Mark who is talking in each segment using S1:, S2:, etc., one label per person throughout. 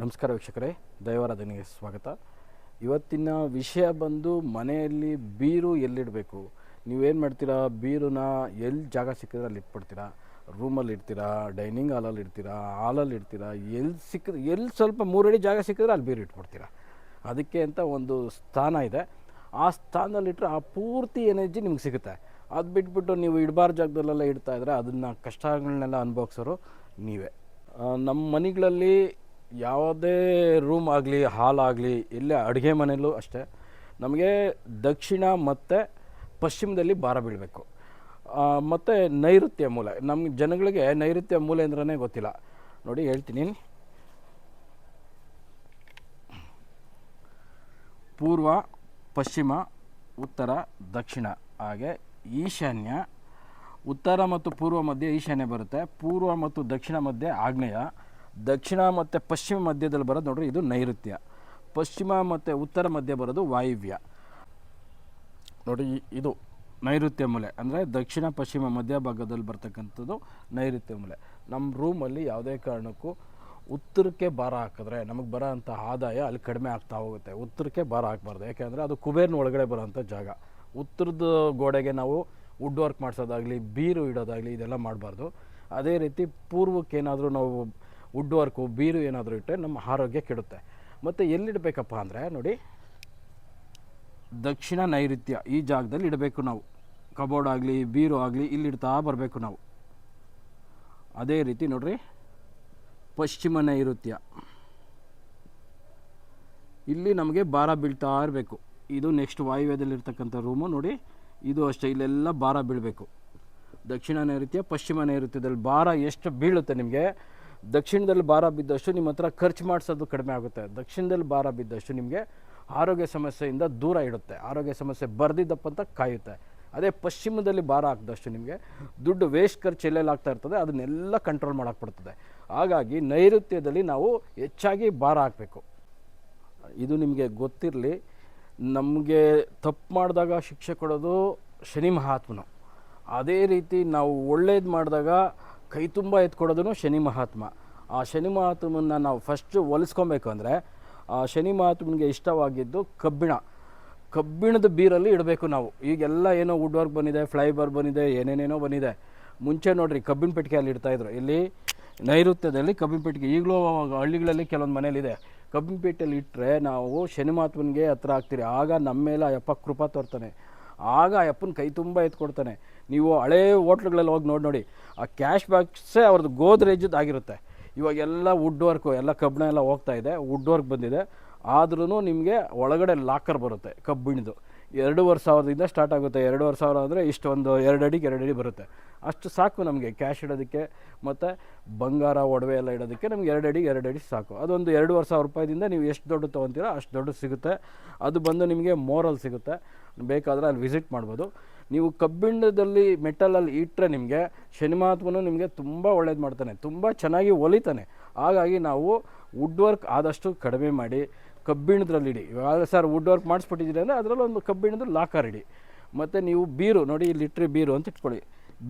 S1: ನಮಸ್ಕಾರ ವೀಕ್ಷಕರೇ ದೈವಾರಾಧನೆಗೆ ಸ್ವಾಗತ. ಇವತ್ತಿನ ವಿಷಯ ಬಂದು ಮನೆಯಲ್ಲಿ ಬೀರು ಎಲ್ಲಿಡಬೇಕು? ನೀವೇನು ಮಾಡ್ತೀರಾ? ಬೀರುನ ಎಲ್ಲಿ ಜಾಗ ಸಿಕ್ಕಿದ್ರೆ ಅಲ್ಲಿ ಇಟ್ಬಿಡ್ತೀರಾ? ರೂಮಲ್ಲಿ ಇಡ್ತೀರಾ? ಡೈನಿಂಗ್ ಹಾಲಲ್ಲಿ ಇಡ್ತೀರಾ? ಹಾಲಲ್ಲಿ ಇಡ್ತೀರಾ? ಎಲ್ಲಿ ಸಿಕ್ಕಿದ್ರೆ ಎಲ್ಲಿ ಸ್ವಲ್ಪ ಮೂರಡಿ ಜಾಗ ಸಿಕ್ಕಿದ್ರೆ ಅಲ್ಲಿ ಬೀರು ಇಟ್ಬಿಡ್ತೀರಾ? ಅದಕ್ಕೆ ಅಂತ ಒಂದು ಸ್ಥಾನ ಇದೆ. ಆ ಸ್ಥಾನದಲ್ಲಿಟ್ಟರೆ ಆ ಪೂರ್ತಿ ಎನರ್ಜಿ ನಿಮ್ಗೆ ಸಿಗುತ್ತೆ. ಅದು ಬಿಟ್ಬಿಟ್ಟು ನೀವು ಇಡಬಾರ್ದು ಜಾಗದಲ್ಲೆಲ್ಲ ಇಡ್ತಾ ಇದ್ರೆ ಅದನ್ನು ಕಷ್ಟಗಳನ್ನೆಲ್ಲ ಅನುಭವಿಸೋರು ನೀವೇ. ನಮ್ಮ ಮನೆಗಳಲ್ಲಿ ಯಾವುದೇ ರೂಮ್ ಆಗಲಿ ಹಾಲ್ ಆಗಲಿ, ಇಲ್ಲೇ ಅಡುಗೆ ಮನೆಯಲ್ಲೂ ಅಷ್ಟೇ, ನಮಗೆ ದಕ್ಷಿಣ ಮತ್ತು ಪಶ್ಚಿಮದಲ್ಲಿ ಭಾರ ಬೀಳಬೇಕು. ಮತ್ತು ನೈಋತ್ಯ ಮೂಲೆ ನಮ್ಮ ಜನಗಳಿಗೆ ನೈಋತ್ಯ ಮೂಲೆ ಅಂದ್ರೇ ಗೊತ್ತಿಲ್ಲ. ನೋಡಿ, ಹೇಳ್ತೀನಿ. ಪೂರ್ವ, ಪಶ್ಚಿಮ, ಉತ್ತರ, ದಕ್ಷಿಣ, ಹಾಗೆ ಈಶಾನ್ಯ. ಉತ್ತರ ಮತ್ತು ಪೂರ್ವ ಮಧ್ಯೆ ಈಶಾನ್ಯ ಬರುತ್ತೆ, ಪೂರ್ವ ಮತ್ತು ದಕ್ಷಿಣ ಮಧ್ಯೆ ಆಗ್ನೇಯ. ದಕ್ಷಿಣ ಮತ್ತು ಪಶ್ಚಿಮ ಮಧ್ಯದಲ್ಲಿ ಬರೋದು ನೋಡ್ರಿ, ಇದು ನೈಋತ್ಯ. ಪಶ್ಚಿಮ ಮತ್ತು ಉತ್ತರ ಮಧ್ಯ ಬರೋದು ವಾಯುವ್ಯ. ನೋಡಿ ಇದು ನೈಋತ್ಯ ಮೂಲೆ. ಅಂದರೆ ದಕ್ಷಿಣ, ಪಶ್ಚಿಮ, ಮಧ್ಯ ಭಾಗದಲ್ಲಿ ಬರ್ತಕ್ಕಂಥದ್ದು ನೈಋತ್ಯ ಮೂಲೆ. ನಮ್ಮ ರೂಮಲ್ಲಿ ಯಾವುದೇ ಕಾರಣಕ್ಕೂ ಉತ್ತರಕ್ಕೆ ಭಾರ ಹಾಕಿದ್ರೆ, ನಮಗೆ ಬರೋ ಅಂಥ ಆದಾಯ ಅಲ್ಲಿ ಕಡಿಮೆ ಆಗ್ತಾ ಹೋಗುತ್ತೆ. ಉತ್ತರಕ್ಕೆ ಭಾರ ಹಾಕಬಾರ್ದು. ಯಾಕೆಂದರೆ ಅದು ಕುಬೇರ್ನ ಒಳಗಡೆ ಬರೋಂಥ ಜಾಗ. ಉತ್ತರದ ಗೋಡೆಗೆ ನಾವು ವುಡ್ ವರ್ಕ್ ಮಾಡಿಸೋದಾಗಲಿ, ಬೀರು ಇಡೋದಾಗಲಿ ಇದೆಲ್ಲ ಮಾಡಬಾರ್ದು. ಅದೇ ರೀತಿ ಪೂರ್ವಕ್ಕೆ ಏನಾದರೂ ನಾವು ವುಡ್ ವರ್ಕು ಬೀರು ಏನಾದರೂ ಇಟ್ಟರೆ ನಮ್ಮ ಆರೋಗ್ಯ ಕೆಡುತ್ತೆ. ಮತ್ತು ಎಲ್ಲಿಡಬೇಕಪ್ಪ ಅಂದರೆ ನೋಡಿ, ದಕ್ಷಿಣ ನೈಋತ್ಯ ಈ ಜಾಗದಲ್ಲಿ ಇಡಬೇಕು ನಾವು. ಕಬೋರ್ಡ್ ಆಗಲಿ, ಬೀರು ಆಗಲಿ ಇಲ್ಲಿ ಇಡ್ತಾ ಬರಬೇಕು ನಾವು. ಅದೇ ರೀತಿ ನೋಡ್ರಿ, ಪಶ್ಚಿಮ ನೈಋತ್ಯ. ಇಲ್ಲಿ ನಮಗೆ ಭಾರ ಬೀಳ್ತಾ ಇರಬೇಕು. ಇದು ನೆಕ್ಸ್ಟ್ ವಾಯುವ್ಯದಲ್ಲಿರ್ತಕ್ಕಂಥ ರೂಮು ನೋಡಿ, ಇದು ಅಷ್ಟೇ, ಇಲ್ಲೆಲ್ಲ ಭಾರ ಬೀಳಬೇಕು. ದಕ್ಷಿಣ ನೈಋತ್ಯ, ಪಶ್ಚಿಮ ನೈಋತ್ಯದಲ್ಲಿ ಭಾರ ಎಷ್ಟು ಬೀಳುತ್ತೆ ನಿಮಗೆ? ದಕ್ಷಿಣದಲ್ಲಿ ಭಾರ ಬಿದ್ದಷ್ಟು ನಿಮ್ಮ ಹತ್ರ ಖರ್ಚು ಮಾಡಿಸೋದು ಕಡಿಮೆ ಆಗುತ್ತೆ. ದಕ್ಷಿಣದಲ್ಲಿ ಭಾರ ಬಿದ್ದಷ್ಟು ನಿಮಗೆ ಆರೋಗ್ಯ ಸಮಸ್ಯೆಯಿಂದ ದೂರ ಇಡುತ್ತೆ ಆರೋಗ್ಯ ಸಮಸ್ಯೆ ಬರ್ದಿದ್ದಪ್ಪ ಅಂತ ಕಾಯುತ್ತೆ. ಅದೇ ಪಶ್ಚಿಮದಲ್ಲಿ ಭಾರ ಹಾಕಿದಷ್ಟು ನಿಮಗೆ ದುಡ್ಡು ವೇಸ್ಟ್ ಖರ್ಚು ಎಲ್ಲೆಲ್ಲಿ ಆಗ್ತಾ ಇರ್ತದೆ, ಅದನ್ನೆಲ್ಲ ಕಂಟ್ರೋಲ್ ಮಾಡೋಕ್ಬಿಡ್ತದೆ ಹಾಗಾಗಿ ನೈಋತ್ಯದಲ್ಲಿ ನಾವು ಹೆಚ್ಚಾಗಿ ಭಾರ ಹಾಕಬೇಕು. ಇದು ನಿಮಗೆ ಗೊತ್ತಿರಲಿ, ನಮಗೆ ತಪ್ಪು ಮಾಡಿದಾಗ ಶಿಕ್ಷೆ ಕೊಡೋದು ಶನಿ ಮಹಾತ್ಮನು. ಅದೇ ರೀತಿ ನಾವು ಒಳ್ಳೇದು ಮಾಡಿದಾಗ ಕೈ ತುಂಬ ಎತ್ಕೊಡೋದು ಶನಿ ಮಹಾತ್ಮ. ಆ ಶನಿ ಮಹಾತ್ಮನ ನಾವು ಫಸ್ಟು ಹೊಲಿಸ್ಕೊಬೇಕು ಅಂದರೆ, ಆ ಶನಿ ಮಹಾತ್ಮನಿಗೆ ಇಷ್ಟವಾಗಿದ್ದು ಕಬ್ಬಿಣ. ಕಬ್ಬಿಣದ ಬೀರಲ್ಲಿ ಇಡಬೇಕು ನಾವು. ಈಗೆಲ್ಲ ಏನೋ ವುಡ್ ವರ್ಕ್ ಬಂದಿದೆ ಫ್ಲೈಬರ್ ಬಂದಿದೆ, ಏನೇನೇನೋ ಬಂದಿದೆ. ಮುಂಚೆ ನೋಡಿರಿ ಕಬ್ಬಿನ ಪೆಟ್ಟಿಗೆಯಲ್ಲಿ ಇಡ್ತಾಯಿದ್ರು ಇಲ್ಲಿ ನೈಋತ್ಯದಲ್ಲಿ ಕಬ್ಬಿನ ಪೆಟ್ಟಿಗೆ. ಈಗಲೂ ಹಳ್ಳಿಗಳಲ್ಲಿ ಕೆಲವೊಂದು ಮನೇಲಿದೆ ಕಬ್ಬಿನ ಪೆಟ್ಟಿಗೆಯಲ್ಲಿ ಇಟ್ಟರೆ ನಾವು ಶನಿ ಮಹಾತ್ಮನಿಗೆ ಹತ್ರ ಆಗ್ತೀರಿ. ಆಗ ನಮ್ಮ ಮೇಲೆ ಆ ಕೃಪಾ ತೋರ್ತಾನೆ. ಆಗ ಆ ಯಪ್ಪನ ಕೈ ತುಂಬ ಎತ್ಕೊಡ್ತಾನೆ. ನೀವು ಹಳೇ ಹೋಟ್ಲುಗಳಲ್ಲಿ ಹೋಗಿ ನೋಡಿ ನೋಡಿ. ಆ ಕ್ಯಾಶ್ ಬ್ಯಾಕ್ಸೇ ಅವ್ರದ್ದು ಗೋದ್ರೇಜದ್ದು ಆಗಿರುತ್ತೆ. ಇವಾಗೆಲ್ಲ ವುಡ್ ವರ್ಕು ಎಲ್ಲ ಕಬ್ಬಿಣ ಎಲ್ಲ ಹೋಗ್ತಾ ಇದೆ ವುಡ್ ವರ್ಕ್ ಬಂದಿದೆ. ಆದ್ರೂ ನಿಮಗೆ ಒಳಗಡೆ ಲಾಕರ್ ಬರುತ್ತೆ ಕಬ್ಬಿಣದು ಎರಡೂವರೆ ಸಾವಿರದಿಂದ ಸ್ಟಾರ್ಟ್ ಆಗುತ್ತೆ. ಎರಡೂವರೆ ಸಾವಿರ ಅಂದರೆ ಇಷ್ಟೊಂದು ಎರಡು ಅಡಿಗೆ ಎರಡು ಅಡಿ ಬರುತ್ತೆ. ಅಷ್ಟು ಸಾಕು ನಮಗೆ ಕ್ಯಾಶ್ ಇಡೋದಕ್ಕೆ, ಮತ್ತು ಬಂಗಾರ, ಒಡವೆ ಎಲ್ಲ ಇಡೋದಕ್ಕೆ ನಮ್ಗೆ ಎರಡು ಅಡಿ ಎರಡು ಅಡಿ ಸಾಕು. ಅದೊಂದು ಎರಡೂವರೆ ಸಾವಿರ ರೂಪಾಯಿದಿಂದ ನೀವು ಎಷ್ಟು ದೊಡ್ಡ ತೊಗೊತೀರೋ ಅಷ್ಟು ದೊಡ್ಡ ಸಿಗುತ್ತೆ. ಅದು ಬಂದು ನಿಮಗೆ ಮೋರಲ್ಲಿ ಸಿಗುತ್ತೆ. ಬೇಕಾದರೆ ಅಲ್ಲಿ ವಿಸಿಟ್ ಮಾಡ್ಬೋದು. ನೀವು ಕಬ್ಬಿಣದಲ್ಲಿ ಮೆಟಲಲ್ಲಿ ಇಟ್ಟರೆ ನಿಮಗೆ ಶನಿ ಮಹಾತ್ಮನು ನಿಮಗೆ ತುಂಬ ಒಳ್ಳೇದು ಮಾಡ್ತಾನೆ. ತುಂಬ ಚೆನ್ನಾಗಿ ಒಲಿತಾನೆ. ಹಾಗಾಗಿ ನಾವು ವುಡ್ ವರ್ಕ್ ಆದಷ್ಟು ಕಡಿಮೆ ಮಾಡಿ ಕಬ್ಬಿಣದ್ರಲ್ಲಿ ಇಡಿ ಇವಾಗ ಸರ್ ವುಡ್ ವರ್ಕ್ ಮಾಡಿಸ್ಬಿಟ್ಟಿದ್ದೀರಿ ಅಂದರೆ ಅದರಲ್ಲಿ ಒಂದು ಕಬ್ಬಿಣದ ಲಾಕರ್ ಇಡಿ. ಮತ್ತು ನೀವು ಬೀರು, ನೋಡಿ ಇಲ್ಲಿ ಇಟ್ಟರೆ ಬೀರು ಅಂತ ಇಟ್ಕೊಳ್ಳಿ.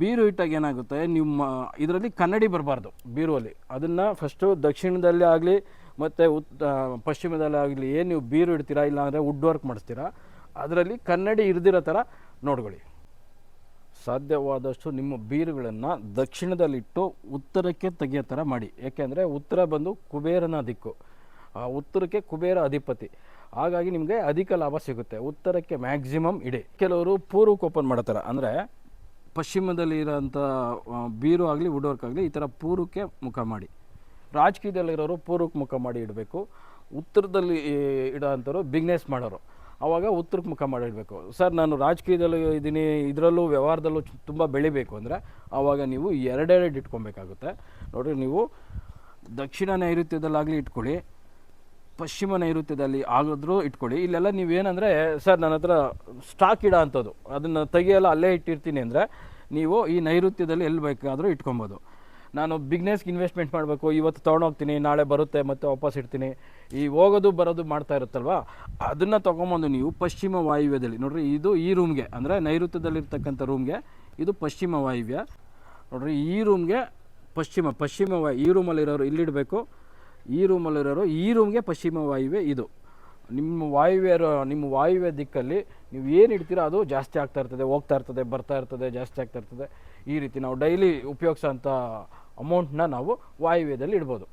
S1: ಬೀರು ಇಟ್ಟಾಗ ಏನಾಗುತ್ತೆ, ನಿಮ್ಮ ಇದರಲ್ಲಿ ಕನ್ನಡಿ ಬರಬಾರ್ದು ಬೀರುವಲ್ಲಿ. ಅದನ್ನು ಫಸ್ಟು ದಕ್ಷಿಣದಲ್ಲಿ ಆಗಲಿ, ಮತ್ತು ಉತ್ ಪಶ್ಚಿಮದಲ್ಲಿ ಆಗಲಿ, ಏನು ನೀವು ಬೀರು ಇಡ್ತೀರಾ, ಇಲ್ಲ ಅಂದರೆ ವುಡ್ ವರ್ಕ್ ಮಾಡಿಸ್ತೀರಾ, ಅದರಲ್ಲಿ ಕನ್ನಡಿ ಇರ್ದಿರೋ ಥರ ನೋಡ್ಕೊಳ್ಳಿ. ಸಾಧ್ಯವಾದಷ್ಟು ನಿಮ್ಮ ಬೀರುಗಳನ್ನು ದಕ್ಷಿಣದಲ್ಲಿಟ್ಟು ಉತ್ತರಕ್ಕೆ ತೆಗೆಯೋ ಥರ ಮಾಡಿ. ಏಕೆಂದರೆ ಉತ್ತರ ಬಂದು ಕುಬೇರನ ದಿಕ್ಕು. ಉತ್ತರಕ್ಕೆ ಕುಬೇರ ಅಧಿಪತಿ. ಹಾಗಾಗಿ ನಿಮಗೆ ಅಧಿಕ ಲಾಭ ಸಿಗುತ್ತೆ. ಉತ್ತರಕ್ಕೆ ಮ್ಯಾಕ್ಸಿಮಮ್ ಇಡಿ. ಕೆಲವರು ಪೂರ್ವಕ್ಕೆ ಓಪನ್ ಮಾಡ್ತಾರೆ. ಅಂದರೆ ಪಶ್ಚಿಮದಲ್ಲಿ ಇರೋಂಥ ಬೀರು ಆಗಲಿ ಆಗಲಿ, ಈ ಥರ ಪೂರ್ವಕ್ಕೆ ಮುಖ ಮಾಡಿ. ರಾಜಕೀಯದಲ್ಲಿರೋರು ಪೂರ್ವಕ್ಕೆ ಮುಖ ಮಾಡಿ ಇಡಬೇಕು. ಉತ್ತರದಲ್ಲಿ ಇಡೋ ಅಂಥವ್ರು ಬಿಗ್ನೆಸ್ ಮಾಡೋರು. ಆವಾಗ ಉತ್ತರಕ್ಕೆ ಮುಖ ಮಾಡಿ ಇಡಬೇಕು ಸರ್, ನಾನು ರಾಜಕೀಯದಲ್ಲಿ ಇದ್ದೀನಿ. ಇದರಲ್ಲೂ, ವ್ಯವಹಾರದಲ್ಲೂ ತುಂಬ ಬೆಳಿಬೇಕು ಅಂದರೆ ಆವಾಗ ನೀವು ಎರಡೆರಡು ಇಟ್ಕೊಬೇಕಾಗುತ್ತೆ. ನೋಡಿರಿ, ನೀವು ದಕ್ಷಿಣ ನೈಋತ್ಯದಲ್ಲಾಗಲಿ ಇಟ್ಕೊಳ್ಳಿ. ಪಶ್ಚಿಮ ನೈಋತ್ಯದಲ್ಲಿ ಆಗಿದ್ರೂ ಇಟ್ಕೊಳ್ಳಿ. ಇಲ್ಲೆಲ್ಲ ನೀವೇನಂದರೆ, ಸರ್, ನನ್ನ ಹತ್ರ ಸ್ಟಾಕ್ ಇಡ ಅಂಥದ್ದು ಅದನ್ನು ತೆಗಿಯಲ್ಲ, ಅಲ್ಲೇ ಇಟ್ಟಿರ್ತೀನಿ ಅಂದರೆ ನೀವು ಈ ನೈಋತ್ಯದಲ್ಲಿ ಎಲ್ಲಿ ಬೇಕಾದರೂ ಇಟ್ಕೊಬೋದು. ನಾನು ಬಿಗ್ನೆಸ್ಗೆ ಇನ್ವೆಸ್ಟ್ಮೆಂಟ್ ಮಾಡಬೇಕು, ಇವತ್ತು ತೊಗೊಂಡೋಗ್ತೀನಿ, ನಾಳೆ ಬರುತ್ತೆ, ಮತ್ತೆ ವಾಪಸ್ ಇಡ್ತೀನಿ. ಈ ಹೋಗೋದು, ಬರೋದು ಮಾಡ್ತಾ ಇರುತ್ತಲ್ವ? ಅದನ್ನು ತೊಗೊಂಬಂದು ನೀವು ಪಶ್ಚಿಮ ವಾಯುವ್ಯದಲ್ಲಿ, ನೋಡ್ರಿ, ಇದು ಈ ರೂಮ್ಗೆ, ಅಂದರೆ ನೈಋತ್ಯದಲ್ಲಿರ್ತಕ್ಕಂಥ ರೂಮ್ಗೆ, ಇದು ಪಶ್ಚಿಮ ವಾಯುವ್ಯ. ನೋಡ್ರಿ, ಈ ರೂಮ್ಗೆ ಪಶ್ಚಿಮ ಪಶ್ಚಿಮ ವಾಯು, ಈ ರೂಮಲ್ಲಿರೋರು ಇಲ್ಲಿಡಬೇಕು ಈ ರೂಮಲ್ಲಿರೋರು ಈ ರೂಮ್ಗೆ ಪಶ್ಚಿಮ ವಾಯುವೆ ಇದು. ನಿಮ್ಮ ವಾಯುವ್ಯ ನಿಮ್ಮ ವಾಯುವ್ಯ ದಿಕ್ಕಲ್ಲಿ ನೀವು ಏನು ಇಡ್ತೀರೋ ಅದು ಜಾಸ್ತಿ ಆಗ್ತಾ ಇರ್ತದೆ, ಹೋಗ್ತಾ ಇರ್ತದೆ, ಬರ್ತಾ ಇರ್ತದೆ, ಜಾಸ್ತಿ ಆಗ್ತಾ ಇರ್ತದೆ. ಈ ರೀತಿ ನಾವು ಡೈಲಿ ಉಪಯೋಗಿಸೋಂಥ ಅಮೌಂಟ್ನ ನಾವು ವಾಯುವ್ಯದಲ್ಲಿ ಇಡ್ಬೋದು.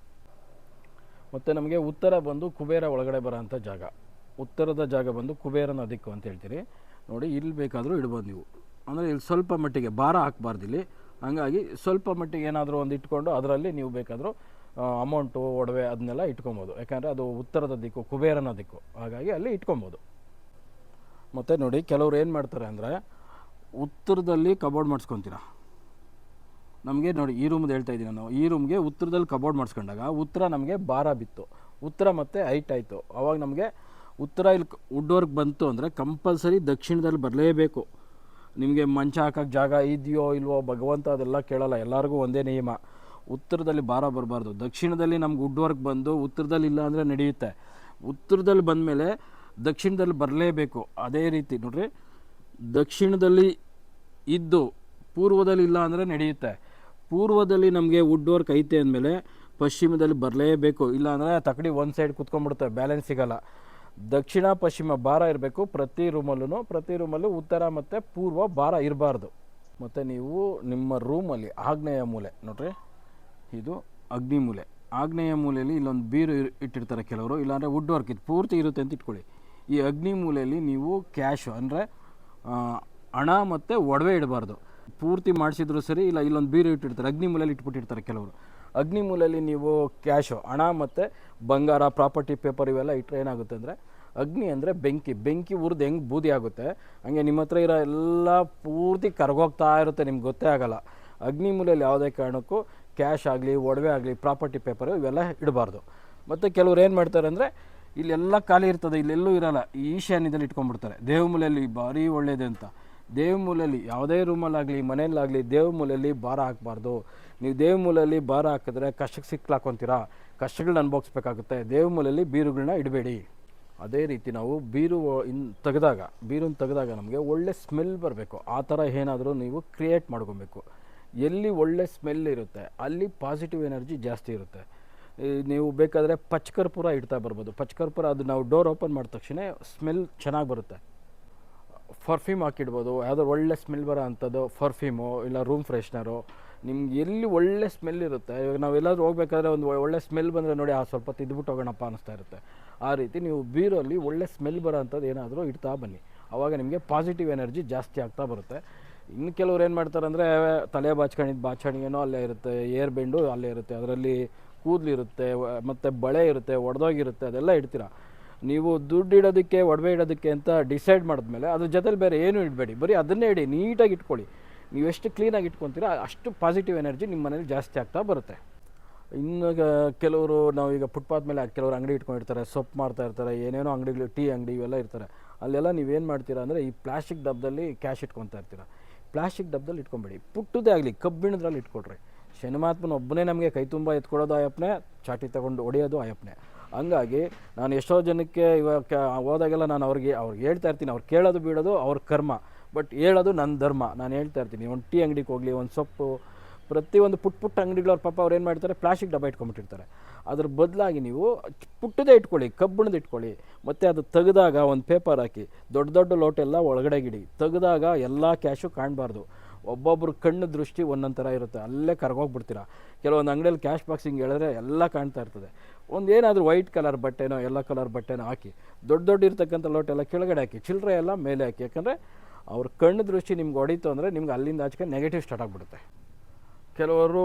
S1: ಮತ್ತು ನಮಗೆ ಉತ್ತರ ಬಂದು ಕುಬೇರ ಒಳಗಡೆ ಬರೋಂಥ ಜಾಗ. ಉತ್ತರದ ಜಾಗ ಬಂದು ಕುಬೇರನ ದಿಕ್ಕು ಅಂತ ಹೇಳ್ತೀರಿ. ನೋಡಿ, ಇಲ್ಲಿ ಬೇಕಾದರೂ ಇಡ್ಬೋದು ನೀವು. ಅಂದರೆ ಇಲ್ಲಿ ಸ್ವಲ್ಪ ಮಟ್ಟಿಗೆ ಭಾರ ಹಾಕ್ಬಾರ್ದು ಇಲ್ಲಿ ಹಾಗಾಗಿ ಸ್ವಲ್ಪ ಮಟ್ಟಿಗೆ ಏನಾದರೂ ಒಂದು ಇಟ್ಕೊಂಡು ಅದರಲ್ಲಿ ನೀವು ಬೇಕಾದರೂ ಅಮೌಂಟು, ಒಡವೆ ಅದನ್ನೆಲ್ಲ ಇಟ್ಕೊಬೋದು. ಯಾಕಂದರೆ ಅದು ಉತ್ತರದ ದಿಕ್ಕು, ಕುಬೇರನ ದಿಕ್ಕು. ಹಾಗಾಗಿ ಅಲ್ಲಿ ಇಟ್ಕೊಬೋದು. ಮತ್ತು ನೋಡಿ, ಕೆಲವ್ರು ಏನು ಮಾಡ್ತಾರೆ ಅಂದರೆ, ಉತ್ತರದಲ್ಲಿ ಕಬೋರ್ಡ್ ಮಾಡಿಸ್ಕೊತೀರಾ? ನಮಗೆ ನೋಡಿ, ಈ ರೂಮ್ದು ಹೇಳ್ತಾ ಇದ್ದೀನಿ ನಾನು. ಈ ರೂಮ್ಗೆ ಉತ್ತರದಲ್ಲಿ ಕಬೋರ್ಡ್ ಮಾಡಿಸ್ಕೊಂಡಾಗ, ಉತ್ತರ ನಮಗೆ ಭಾರ ಬಿತ್ತು. ಉತ್ತರ ಮತ್ತು ಹೈಟ್ ಆಯಿತು. ಅವಾಗ ನಮಗೆ ಉತ್ತರ ಇಲ್ಲಿ ವುಡ್ವರ್ಕ್ ಬಂತು ಅಂದರೆ ಕಂಪಲ್ಸರಿ ದಕ್ಷಿಣದಲ್ಲಿ ಬರಲೇಬೇಕು. ನಿಮಗೆ ಮಂಚ ಹಾಕೋಕ್ಕೆ ಜಾಗ ಇದೆಯೋ ಇಲ್ವೋ ಭಗವಂತ ಅದೆಲ್ಲ ಕೇಳಲ್ಲ. ಎಲ್ಲರಿಗೂ ಒಂದೇ ನಿಯಮ. ಉತ್ತರದಲ್ಲಿ ಭಾರ ಬರಬಾರ್ದು. ದಕ್ಷಿಣದಲ್ಲಿ ನಮ್ಗೆ ವುಡ್ ವರ್ಕ್ ಬಂದು ಉತ್ತರದಲ್ಲಿ ಇಲ್ಲ ಅಂದರೆ ನಡೆಯುತ್ತೆ. ಉತ್ತರದಲ್ಲಿ ಬಂದಮೇಲೆ ದಕ್ಷಿಣದಲ್ಲಿ ಬರಲೇಬೇಕು. ಅದೇ ರೀತಿ ನೋಡ್ರಿ, ದಕ್ಷಿಣದಲ್ಲಿ ಇದ್ದು ಪೂರ್ವದಲ್ಲಿ ಇಲ್ಲ ಅಂದರೆ ನಡೆಯುತ್ತೆ. ಪೂರ್ವದಲ್ಲಿ ನಮಗೆ ವುಡ್ ವರ್ಕ್ ಐತೆ ಅಂದಮೇಲೆ ಪಶ್ಚಿಮದಲ್ಲಿ ಬರಲೇಬೇಕು. ಇಲ್ಲ ಅಂದರೆ ತಕಡಿ ಒಂದು ಸೈಡ್ ಕುತ್ಕೊಂಡ್ಬಿಡುತ್ತೆ ಬ್ಯಾಲೆನ್ಸ್ ಸಿಗಲ್ಲ. ದಕ್ಷಿಣ, ಪಶ್ಚಿಮ ಭಾರ ಇರಬೇಕು. ಪ್ರತಿ ರೂಮಲ್ಲೂ ಪ್ರತಿ ರೂಮಲ್ಲೂ ಉತ್ತರ ಮತ್ತು ಪೂರ್ವ ಭಾರ ಇರಬಾರ್ದು. ಮತ್ತು ನೀವು ನಿಮ್ಮ ರೂಮಲ್ಲಿ ಆಗ್ನೇಯ ಮೂಲೆ ನೋಡ್ರಿ. ಇದು ಅಗ್ನಿ ಮೂಲೆ. ಆಗ್ನೇಯ ಮೂಲೆಯಲ್ಲಿ ಇಲ್ಲೊಂದು ಬೀರು ಇಟ್ಟಿರ್ತಾರೆ ಕೆಲವರು. ಇಲ್ಲಾಂದರೆ ವುಡ್ ವರ್ಕ್ ಇದು ಪೂರ್ತಿ ಇರುತ್ತೆ ಅಂತ ಇಟ್ಕೊಳ್ಳಿ. ಈ ಅಗ್ನಿ ಮೂಲೆಯಲ್ಲಿ ನೀವು ಕ್ಯಾಶು ಅಂದರೆ ಹಣ ಮತ್ತು ಒಡವೆ ಇಡಬಾರ್ದು. ಪೂರ್ತಿ ಮಾಡಿಸಿದ್ರು ಸರಿ, ಇಲ್ಲ ಇಲ್ಲೊಂದು ಬೀರು ಇಟ್ಟಿರ್ತಾರೆ. ಅಗ್ನಿ ಮೂಲೆಯಲ್ಲಿ ಇಟ್ಬಿಟ್ಟಿರ್ತಾರೆ ಕೆಲವರು. ಅಗ್ನಿ ಮೂಲೆಯಲ್ಲಿ ನೀವು ಕ್ಯಾಶು ಹಣ ಮತ್ತು ಬಂಗಾರ ಪ್ರಾಪರ್ಟಿ ಪೇಪರ್ ಇವೆಲ್ಲ ಇಟ್ಟರೆ ಏನಾಗುತ್ತೆ ಅಂದರೆ, ಅಗ್ನಿ ಅಂದರೆ ಬೆಂಕಿ. ಬೆಂಕಿ ಉರಿದು ಹೆಂಗೆ ಬೂದಿ ಆಗುತ್ತೆ? ಹಂಗೆ ನಿಮ್ಮ ಹತ್ರ ಇರೋ ಎಲ್ಲ ಪೂರ್ತಿ ಕರ್ಗೋಗ್ತಾ ಇರುತ್ತೆ, ನಿಮ್ಗೆ ಗೊತ್ತೇ ಆಗಲ್ಲ. ಅಗ್ನಿ ಮೂಲೆಯಲ್ಲಿ ಯಾವುದೇ ಕಾರಣಕ್ಕೂ ಕ್ಯಾಶ್ ಆಗಲಿ, ಒಡವೆ ಆಗಲಿ, ಪ್ರಾಪರ್ಟಿ ಪೇಪರು ಇವೆಲ್ಲ ಇಡಬಾರ್ದು. ಮತ್ತು ಕೆಲವ್ರು ಏನು ಮಾಡ್ತಾರೆ ಅಂದರೆ, ಇಲ್ಲೆಲ್ಲ ಖಾಲಿ ಇರ್ತದೆ, ಇಲ್ಲೆಲ್ಲೂ ಇರೋಲ್ಲ, ಈ ಈಶಾನ್ಯದಲ್ಲಿ ಇಟ್ಕೊಂಡ್ಬಿಡ್ತಾರೆ. ದೇವಮೂಲೆಯಲ್ಲಿ ಭಾರಿ ಒಳ್ಳೆಯದೆ ಅಂತ. ದೇವಮೂಲೆಯಲ್ಲಿ ಯಾವುದೇ ರೂಮಲ್ಲಾಗಲಿ ಮನೆಯಲ್ಲಾಗಲಿ ದೇವಮೂಲೆಯಲ್ಲಿ ಭಾರ ಹಾಕಬಾರ್ದು. ನೀವು ದೇವಮೂಲೆಯಲ್ಲಿ ಭಾರ ಹಾಕಿದ್ರೆ ಕಷ್ಟಕ್ಕೆ ಸಿಕ್ಲಾಕೊಂತೀರಾ? ಕಷ್ಟಗಳನ್ನ ಅನುಭವಿಸ್ಬೇಕಾಗುತ್ತೆ. ದೇವಮೂಲೆಯಲ್ಲಿ ಬೀರುಗಳನ್ನ ಇಡಬೇಡಿ. ಅದೇ ರೀತಿ ನಾವು ಬೀರು ಇನ್ ತೆಗೆದಾಗ, ಬೀರನ್ನು ತೆಗೆದಾಗ ನಮಗೆ ಒಳ್ಳೆ ಸ್ಮೆಲ್ ಬರಬೇಕು. ಆ ಥರ ಏನಾದರೂ ನೀವು ಕ್ರಿಯೇಟ್ ಮಾಡ್ಕೊಬೇಕು. ಎಲ್ಲಿ ಒಳ್ಳೆ ಸ್ಮೆಲ್ ಇರುತ್ತೆ, ಅಲ್ಲಿ ಪಾಸಿಟಿವ್ ಎನರ್ಜಿ ಜಾಸ್ತಿ ಇರುತ್ತೆ. ನೀವು ಬೇಕಾದರೆ ಪಚ್ಕರ್ಪುರ ಇಡ್ತಾ ಬರ್ಬೋದು. ಪಚ್ಕರ್ಪುರ ಅದು ನಾವು ಡೋರ್ ಓಪನ್ ಮಾಡಿದ ತಕ್ಷಣ ಸ್ಮೆಲ್ ಚೆನ್ನಾಗಿ ಬರುತ್ತೆ. ಪರ್ಫ್ಯೂಮ್ ಹಾಕಿಡ್ಬೋದು, ಯಾವುದಾದ್ರು ಒಳ್ಳೆ ಸ್ಮೆಲ್ ಬರೋ ಅಂಥದ್ದು ಪರ್ಫ್ಯೂಮು ಇಲ್ಲ ರೂಮ್ ಫ್ರೆಶ್ನರು ನಿಮ್ಗೆ ಎಲ್ಲಿ ಒಳ್ಳೆ ಸ್ಮೆಲ್ ಇರುತ್ತೆ. ಇವಾಗ ನಾವು ಎಲ್ಲಾದ್ರೂ ಹೋಗ್ಬೇಕಾದ್ರೆ ಒಂದು ಒಳ್ಳೆ ಸ್ಮೆಲ್ ಬಂದರೆ ನೋಡಿ, ಆ, ಸ್ವಲ್ಪ ತಿದ್ಬಿಟ್ಟು ಹೋಗೋಣಪ್ಪ ಅನಿಸ್ತಾ ಇರುತ್ತೆ. ಆ ರೀತಿ ನೀವು ಬೀರಲ್ಲಿ ಒಳ್ಳೆ ಸ್ಮೆಲ್ ಬರೋ ಅಂಥದ್ದು ಏನಾದರೂ ಇಡ್ತಾ ಬನ್ನಿ. ಆವಾಗ ನಿಮಗೆ ಪಾಸಿಟಿವ್ ಎನರ್ಜಿ ಜಾಸ್ತಿ ಆಗ್ತಾ ಬರುತ್ತೆ. ಇನ್ನು ಕೆಲವ್ರು ಏನು ಮಾಡ್ತಾರೆ ಅಂದರೆ, ತಲೆ ಬಾಚ್ಕೊಂಡಿದ್ದು ಬಾಚಣಿಗೆನೋ ಅಲ್ಲೇ ಇರುತ್ತೆ, ಏರ್ ಬೆಂಡು ಅಲ್ಲೇ ಇರುತ್ತೆ, ಅದರಲ್ಲಿ ಕೂದಲಿರುತ್ತೆ ಮತ್ತು ಬಳೆ ಇರುತ್ತೆ, ಒಡೆದೋಗಿರುತ್ತೆ, ಅದೆಲ್ಲ ಇಡ್ತೀರಾ? ನೀವು ದುಡ್ಡು ಇಡೋದಕ್ಕೆ, ಒಡವೆ ಇಡೋದಕ್ಕೆ ಅಂತ ಡಿಸೈಡ್ ಮಾಡಿದ್ಮೇಲೆ ಅದ್ರ ಜೊತೆಲಿ ಬೇರೆ ಏನೂ ಇಡಬೇಡಿ. ಬರೀ ಅದನ್ನೇ ಇಡಿ, ನೀಟಾಗಿ ಇಟ್ಕೊಳ್ಳಿ. ನೀವು ಎಷ್ಟು ಕ್ಲೀನಾಗಿ ಇಟ್ಕೊತೀರಾ, ಅಷ್ಟು ಪಾಸಿಟಿವ್ ಎನರ್ಜಿ ನಿಮ್ಮ ಮನೇಲಿ ಜಾಸ್ತಿ ಆಗ್ತಾ ಬರುತ್ತೆ. ಇನ್ನು ಕೆಲವರು ನಾವು ಈಗ ಫುಟ್ಪಾತ್ ಮೇಲೆ ಕೆಲವರು ಅಂಗಡಿ ಇಟ್ಕೊಂಡಿರ್ತಾರೆ, ಸೊಪ್ಪು ಮಾಡ್ತಾ ಇರ್ತಾರೆ, ಏನೇನೋ ಅಂಗಡಿಗಳು, ಟೀ ಅಂಗಡಿ ಇವೆಲ್ಲ ಇರ್ತಾರೆ. ಅಲ್ಲೆಲ್ಲ ನೀವೇನು ಮಾಡ್ತೀರಾ ಅಂದರೆ ಈ ಪ್ಲಾಸ್ಟಿಕ್ ಡಬ್ಬದಲ್ಲಿ ಕ್ಯಾಶ್ ಇಟ್ಕೊತಾ ಇರ್ತೀರಾ. ಪ್ಲಾಸ್ಟಿಕ್ ಡಬ್ಬದಲ್ಲಿ ಇಟ್ಕೊಬೇಡಿ. ಪುಟ್ಟದೇ ಆಗಲಿ, ಕಬ್ಬಿಣದ್ರಲ್ಲಿ ಇಟ್ಕೊಡ್ರಿ ಶನಿಮಾತ್ಮನ ಒಬ್ಬನೇ ನಮಗೆ ಕೈ ತುಂಬ ಎತ್ಕೊಡೋದು ಆಯಪ್ಪನೇ ಚಾಟಿ ತಗೊಂಡು ಹೊಡೆಯೋದು ಆಯಪ್ಪನೇ ಹಂಗಾಗಿ ನಾನು ಎಷ್ಟೋ ಜನಕ್ಕೆ ಇವಾಗ ಹೋದಾಗೆಲ್ಲ ನಾನು ಅವ್ರಿಗೆ ಅವ್ರಿಗೆ ಹೇಳ್ತಾ ಇರ್ತೀನಿ, ಅವ್ರು ಕೇಳೋದು ಬಿಡೋದು ಅವ್ರ ಕರ್ಮ. ಬಟ್ ಹೇಳೋದು ನನ್ನ ಧರ್ಮ. ನಾನು ಹೇಳ್ತಾ ಇರ್ತೀನಿ, ಒಂದು ಟೀ ಅಂಗಡಿಗೆ ಹೋಗಲಿ, ಒಂದು ಸೊಪ್ಪು ಪ್ರತಿಯೊಂದು ಪುಟ್ ಪುಟ್ಟ ಅಂಗಡಿಗಳು ಅವ್ರ ಪಾಪ ಅವ್ರು ಏನು ಮಾಡ್ತಾರೆ? ಪ್ಲಾಸ್ಟಿಕ್ ಡಬ್ಬ ಇಟ್ಕೊಂಡ್ಬಿಟ್ಟಿರ್ತಾರೆ. ಅದ್ರ ಬದಲಾಗಿ ನೀವು ಪುಟ್ಟದೇ ಇಟ್ಕೊಳ್ಳಿ, ಕಬ್ಬಿಣದ ಇಟ್ಕೊಳ್ಳಿ, ಮತ್ತು ಅದು ತೆಗೆದಾಗ ಒಂದು ಪೇಪರ್ ಹಾಕಿ, ದೊಡ್ಡ ದೊಡ್ಡ ಲೋಟೆಲ್ಲ ಒಳಗಡೆ ಗಿಡಿ ತೆಗೆದಾಗ ಎಲ್ಲ ಕ್ಯಾಶು ಕಾಣಬಾರ್ದು. ಒಬ್ಬೊಬ್ಬರು ಕಣ್ಣು ದೃಷ್ಟಿ ಒಂದೊಂದು ಥರ ಇರುತ್ತೆ. ಅಲ್ಲೇ ಕರ್ಗೋಗ್ಬಿಡ್ತೀರ. ಕೆಲವೊಂದು ಅಂಗಡಿಯಲ್ಲಿ ಕ್ಯಾಶ್ ಬಾಕ್ಸಿಂಗ್ ಹೇಳಿದ್ರೆ ಎಲ್ಲ ಕಾಣ್ತಾ ಇರ್ತದೆ. ಒಂದು ಏನಾದರೂ ವೈಟ್ ಕಲರ್ ಬಟ್ಟೆನೋ ಎಲ್ಲ ಕಲರ್ ಬಟ್ಟೆನೋ ಹಾಕಿ, ದೊಡ್ಡ ದೊಡ್ಡ ಇರ್ತಕ್ಕಂಥ ಲೋಟ ಎಲ್ಲ ಕೆಳಗಡೆ ಹಾಕಿ ಚಿಲ್ಲರೆ ಎಲ್ಲ ಮೇಲೆ ಹಾಕಿ. ಯಾಕಂದರೆ ಅವ್ರ ಕಣ್ಣು ದೃಷ್ಟಿ ನಿಮ್ಗೆ ಹೊಡೀತು ಅಂದರೆ ನಿಮ್ಗೆ ಅಲ್ಲಿಂದ ಆಚೆಗೆ ನೆಗೆಟಿವ್ ಸ್ಟಾರ್ಟ್ ಆಗಿಬಿಡುತ್ತೆ. ಕೆಲವರು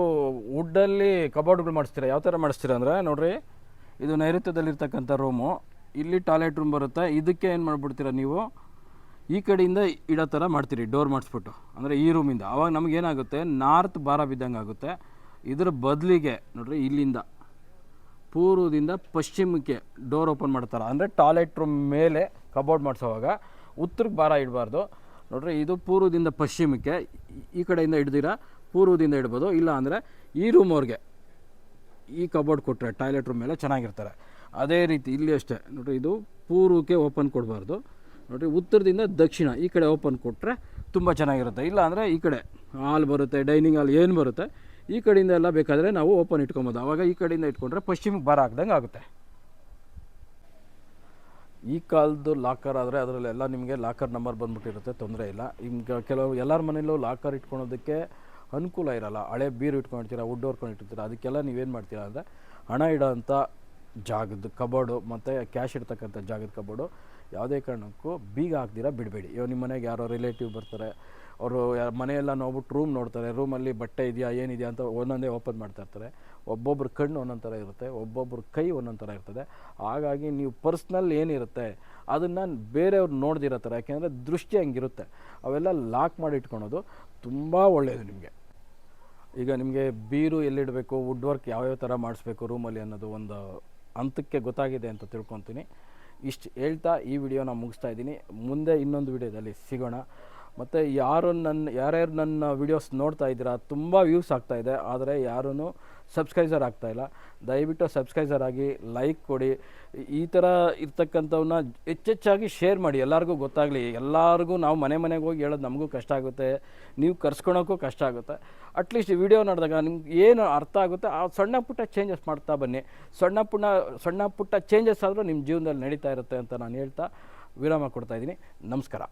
S1: ವುಡ್ಡಲ್ಲಿ ಕಬೋರ್ಡ್ಗಳು ಮಾಡಿಸ್ತೀರಾ? ಯಾವ ಥರ ಮಾಡಿಸ್ತೀರ ಅಂದರೆ, ನೋಡ್ರಿ, ಇದು ನೈಋತ್ಯದಲ್ಲಿರ್ತಕ್ಕಂಥ ರೂಮು. ಇಲ್ಲಿ ಟಾಯ್ಲೆಟ್ ರೂಮ್ ಬರುತ್ತೆ. ಇದಕ್ಕೆ ಏನು ಮಾಡಿಬಿಡ್ತೀರಾ ನೀವು? ಈ ಕಡೆಯಿಂದ ಇಡೋ ಥರ ಮಾಡ್ತೀರಿ, ಡೋರ್ ಮಾಡಿಸ್ಬಿಟ್ಟು. ಅಂದರೆ ಈ ರೂಮಿಂದ. ಅವಾಗ ನಮಗೇನಾಗುತ್ತೆ ನಾರ್ತ್ ಬಾರ ಬಿದ್ದಂಗೆ ಆಗುತ್ತೆ. ಇದರ ಬದಲಿಗೆ, ನೋಡ್ರಿ, ಇಲ್ಲಿಂದ, ಪೂರ್ವದಿಂದ ಪಶ್ಚಿಮಕ್ಕೆ ಡೋರ್ ಓಪನ್ ಮಾಡ್ತಾರೆ. ಅಂದರೆ ಟಾಯ್ಲೆಟ್ ರೂಮ್ ಮೇಲೆ ಕಬೋರ್ಡ್ ಮಾಡಿಸೋವಾಗ ಉತ್ತರಕ್ಕೆ ಬಾರ ಇಡಬಾರ್ದು. ನೋಡ್ರಿ, ಇದು ಪೂರ್ವದಿಂದ ಪಶ್ಚಿಮಕ್ಕೆ, ಈ ಕಡೆಯಿಂದ ಹಿಡ್ದಿರ ಪೂರ್ವದಿಂದ ಇಡ್ಬೋದು, ಇಲ್ಲ ಅಂದರೆ ಈ ರೂಮ್ ಅವ್ರಿಗೆ. ಈ ಕಬೋರ್ಡ್ ಕೊಟ್ಟರೆ ಟಾಯ್ಲೆಟ್ ರೂಮ್ ಮೇಲೆ ಚೆನ್ನಾಗಿರ್ತಾರೆ. ಅದೇ ರೀತಿ ಇಲ್ಲಿ ಅಷ್ಟೇ. ನೋಡಿರಿ, ಇದು ಪೂರ್ವಕ್ಕೆ ಓಪನ್ ಕೊಡಬಾರ್ದು. ನೋಡಿರಿ, ಉತ್ತರದಿಂದ ದಕ್ಷಿಣ ಈ ಕಡೆ ಓಪನ್ ಕೊಟ್ಟರೆ ತುಂಬ ಚೆನ್ನಾಗಿರುತ್ತೆ. ಇಲ್ಲ ಅಂದರೆ ಈ ಕಡೆ ಹಾಲ್ ಬರುತ್ತೆ ಡೈನಿಂಗ್ ಹಾಲ್ ಏನು ಬರುತ್ತೆ, ಈ ಕಡೆಯಿಂದ ಎಲ್ಲ ಬೇಕಾದರೆ ನಾವು ಓಪನ್ ಇಟ್ಕೊಬೋದು. ಆವಾಗ ಈ ಕಡೆಯಿಂದ ಇಟ್ಕೊಂಡ್ರೆ ಪಶ್ಚಿಮಕ್ಕೆ ಬರ ಹಾಕ್ದಂಗೆ ಆಗುತ್ತೆ. ಈ ಕಾಲದ್ದು ಲಾಕರ್ ಆದರೆ ಅದರಲ್ಲೆಲ್ಲ ನಿಮಗೆ ಲಾಕರ್ ನಂಬರ್ ಬಂದ್ಬಿಟ್ಟಿರುತ್ತೆ, ತೊಂದರೆ ಇಲ್ಲ. ಈಗ ಕೆಲವು ಎಲ್ಲರ ಮನೇಲೂ ಲಾಕರ್ ಇಟ್ಕೊಳೋದಕ್ಕೆ ಅನುಕೂಲ ಇರಲ್ಲ. ಹಳೆ ಬೀರು ಇಟ್ಕೊಂಡಿರ್ತೀರ ವುಡ್ ಹೊರ್ಕೊಂಡು ಇಟ್ಟಿರ್ತೀರ, ಅದಕ್ಕೆಲ್ಲ ನೀವೇನು ಮಾಡ್ತೀರಾ ಅಂದರೆ ಹಣ ಇಡೋಂಥ ಜಾಗದ ಕಬೋರ್ಡು ಮತ್ತು ಕ್ಯಾಶ್ ಇಡ್ತಕ್ಕಂಥ ಜಾಗದ ಕಬೋರ್ಡು ಯಾವುದೇ ಕಾರಣಕ್ಕೂ ಬೀಗ ಹಾಕ್ದಿರ ಬಿಡಬೇಡಿ. ಇವಾಗ ನಿಮ್ಮ ಮನೆಗೆ ಯಾರೋ ರಿಲೇಟಿವ್ ಬರ್ತಾರೆ, ಅವರು ಮನೆಯೆಲ್ಲ ನೋಡ್ಬಿಟ್ಟು ರೂಮ್ ನೋಡ್ತಾರೆ ರೂಮಲ್ಲಿ ಬಟ್ಟೆ ಇದೆಯಾ, ಏನಿದೆಯಾ ಅಂತ ಒಂದೊಂದೇ ಓಪನ್ ಮಾಡ್ತಾ ಇರ್ತಾರೆ. ಕಣ್ಣು ಒಂದೊಂದು ಥರ ಇರುತ್ತೆ, ಒಬ್ಬೊಬ್ರ ಕೈ ಒಂದೊಂದು ಥರ ಇರ್ತದೆ. ಹಾಗಾಗಿ ನೀವು ಪರ್ಸ್ನಲ್ ಏನಿರುತ್ತೆ, ಅದನ್ನು ಬೇರೆಯವ್ರು ನೋಡ್ದಿರೋ ಥರ ಯಾಕೆಂದರೆ ದೃಷ್ಟಿ ಹಂಗಿರುತ್ತೆ. ಅವೆಲ್ಲ ಲಾಕ್ ಮಾಡಿ ಇಟ್ಕೊಳೋದು ತುಂಬ ಒಳ್ಳೆಯದು ನಿಮಗೆ. ಈಗ ನಿಮಗೆ ಬೀರು ಎಲ್ಲಿಡಬೇಕು ವುಡ್ ವರ್ಕ್ ಯಾವ್ಯಾವ ಥರ ಮಾಡಿಸ್ಬೇಕು ರೂಮಲ್ಲಿ ಅನ್ನೋದು ಒಂದು ಹಂತಕ್ಕೆ ಗೊತ್ತಾಗಿದೆ ಅಂತ ತಿಳ್ಕೊತೀನಿ. ಇಷ್ಟು ಹೇಳ್ತಾ ಈ ವಿಡಿಯೋನ ಮುಗಿಸ್ತಾ ಇದ್ದೀನಿ. ಮುಂದೆ ಇನ್ನೊಂದು ವಿಡಿಯೋದಲ್ಲಿ ಸಿಗೋಣ. ಮತ್ತು ಯಾರು ನನ್ನ, ಯಾರ್ಯಾರು ನನ್ನ ವಿಡಿಯೋಸ್ ನೋಡ್ತಾ ಇದ್ದೀರಾ, ತುಂಬ ವ್ಯೂಸ್ ಆಗ್ತಾಯಿದೆ ಆದರೆ ಯಾರೂ ಸಬ್ಸ್ಕ್ರೈಸರ್ ಇಲ್ಲ. ದಯವಿಟ್ಟು ಸಬ್ಸ್ಕ್ರೈಸರ್ ಆಗಿ ಲೈಕ್ ಕೊಡಿ. ಈ ಥರ ಇರ್ತಕ್ಕಂಥವನ್ನ ಹೆಚ್ಚೆಚ್ಚಾಗಿ ಶೇರ್ ಮಾಡಿ. ಎಲ್ಲರಿಗೂ ಗೊತ್ತಾಗಲಿ. ಎಲ್ಲರಿಗೂ ನಾವು ಮನೆ ಮನೆಗೆ ಹೋಗಿ ಹೇಳೋದು ನಮಗೂ ಕಷ್ಟ ಆಗುತ್ತೆ. ನೀವು ಕರ್ಸ್ಕೊಳೋಕ್ಕೂ ಕಷ್ಟ ಆಗುತ್ತೆ. ಅಟ್ಲೀಸ್ಟ್ ವಿಡಿಯೋ ನೋಡಿದಾಗ ನಿಮ್ಗೆ ಏನು ಅರ್ಥ ಆಗುತ್ತೆ, ಆ ಸಣ್ಣ ಪುಟ್ಟ ಚೇಂಜಸ್ ಮಾಡ್ತಾ ಬನ್ನಿ. ಸಣ್ಣ ಪುಟ್ಟ ಸಣ್ಣ ಪುಟ್ಟ ಚೇಂಜಸ್ ಆದರೂ ನಿಮ್ಮ ಜೀವನದಲ್ಲಿ ನಡೀತಾ ಇರುತ್ತೆ ಅಂತ ನಾನು ಹೇಳ್ತಾ ವಿರಾಮ ಕೊಡ್ತಾ ಇದ್ದೀನಿ. ನಮಸ್ಕಾರ.